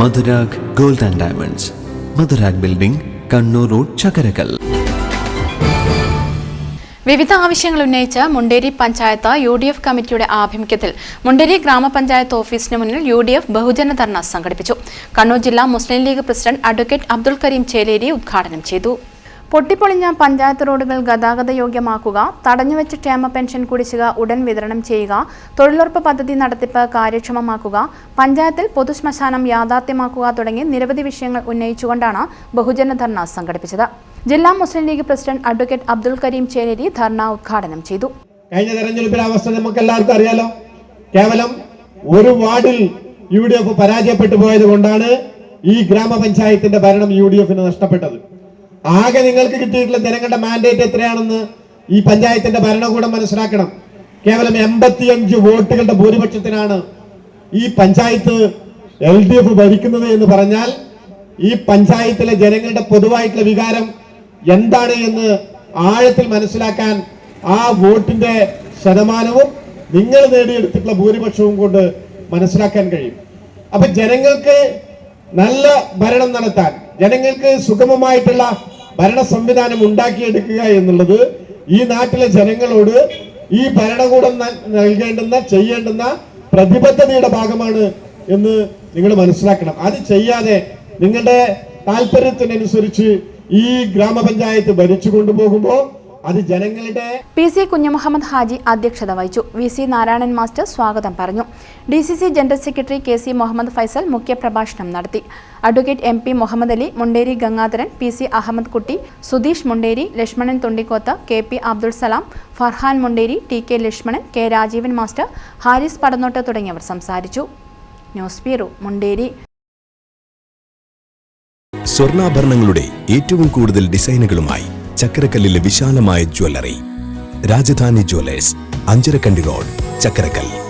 Madhurag gold and diamonds. Madhurag building Kannur road Chakkarakkal. വിവിധ ആവശ്യങ്ങൾ ഉന്നയിച്ച് Munderi panchayat U D F കമ്മിറ്റിയുടെ ആഭിമുഖ്യത്തിൽ മുണ്ടേരി ഗ്രാമപഞ്ചായത്ത് ഓഫീസിന് മുന്നിൽ യു ഡി എഫ് ബഹുജന ധർണ സംഘടിപ്പിച്ചു. കണ്ണൂർ ജില്ലാ Muslim League president advocate Abdul Karim Cheleri ഉദ്ഘാടനം ചെയ്തു. പൊട്ടിപ്പൊളിഞ്ഞ പഞ്ചായത്ത് റോഡുകൾ ഗതാഗത യോഗ്യമാക്കുക തടഞ്ഞുവെച്ച ക്ഷേമ പെൻഷൻ കുടിശ്ശിക ഉടൻ വിതരണം ചെയ്യുക തൊഴിലുറപ്പ് പദ്ധതി നടത്തിപ്പ് കാര്യക്ഷമമാക്കുക പഞ്ചായത്തിൽ പൊതുശ്മശാനം യാഥാർത്ഥ്യമാക്കുക തുടങ്ങി നിരവധി വിഷയങ്ങൾ ഉന്നയിച്ചുകൊണ്ടാണ് ബഹുജന ധർണ സംഘടിപ്പിച്ചത്. ജില്ലാ Muslim League president advocate Abdul Karim Cheleri dharna ഉദ്ഘാടനം ചെയ്തു. കഴിഞ്ഞ തെരഞ്ഞെടുപ്പിലെ അവസ്ഥ നമുക്ക് എല്ലാവർക്കും അറിയാലോ. കേവലം ഒരു വാർഡിൽ യു ഡി എഫ് പരാജയപ്പെട്ടു പോയത് കൊണ്ടാണ് ഈ ഗ്രാമപഞ്ചായത്തിന്റെ ഭരണം യു ഡി എഫിന് നഷ്ടപ്പെട്ടത്. ആകെ നിങ്ങൾക്ക് കിട്ടിയിട്ടുള്ള ജനങ്ങളുടെ മാൻഡേറ്റ് എത്രയാണെന്ന് ഈ പഞ്ചായത്തിന്റെ ഭരണകൂടം മനസ്സിലാക്കണം. കേവലം എൺപത്തിയഞ്ച് വോട്ടുകളുടെ ഭൂരിപക്ഷത്തിനാണ് ഈ പഞ്ചായത്ത് എൽ ഡി എഫ് ഭരിക്കുന്നത് എന്ന് പറഞ്ഞാൽ ഈ പഞ്ചായത്തിലെ ജനങ്ങളുടെ പൊതുവായിട്ടുള്ള വികാരം എന്താണ് എന്ന് ആഴത്തിൽ മനസ്സിലാക്കാൻ ആ വോട്ടിന്റെ ശതമാനവും നിങ്ങൾ നേടിയെടുത്തിട്ടുള്ള ഭൂരിപക്ഷവും കൊണ്ട് മനസ്സിലാക്കാൻ കഴിയും. അപ്പൊ ജനങ്ങൾക്ക് നല്ല ഭരണം നടത്താൻ ജനങ്ങൾക്ക് സുഗമമായിട്ടുള്ള ഭരണ സംവിധാനം ഉണ്ടാക്കിയെടുക്കുക എന്നുള്ളത് ഈ നാട്ടിലെ ജനങ്ങളോട് ഈ ഭരണകൂടം നൽകേണ്ടുന്ന ചെയ്യേണ്ടുന്ന പ്രതിബദ്ധതയുടെ ഭാഗമാണ് എന്ന് നിങ്ങൾ മനസ്സിലാക്കണം. അത് ചെയ്യാതെ നിങ്ങളുടെ താല്പര്യത്തിനനുസരിച്ച് ഈ ഗ്രാമപഞ്ചായത്ത് ഭരിച്ചു കൊണ്ടുപോകുമ്പോൾ അത് ജനങ്ങളുടെ പി സി കുഞ്ഞുമുഹമ്മദ് ഹാജി അധ്യക്ഷത വഹിച്ചു. വി സി നാരായണൻ മാസ്റ്റർ സ്വാഗതം പറഞ്ഞു. D C C general secretary K C Muhammad Faisal മുഖ്യപ്രഭാഷണം നടത്തി. Advocate M P Muhammad Ali Munderi Gangadharan P C Ahmed Kutty Sudheesh Munderi Lakshmanan Thundikkoth K P Abdul Salam Farhan Munderi T K Lakshmanan K Rajeevan master Haris Padannot തുടങ്ങിയവർ സംസാരിച്ചു. News bureau Munderi. സ്വർണാഭരണങ്ങളുടെ ഏറ്റവും കൂടുതൽ ഡിസൈനുകളുമായി ചക്കരക്കല്ലിലെ വിശാലമായ jewellery. Rajadhani jewellers Anjarakandy road Chakkarakkal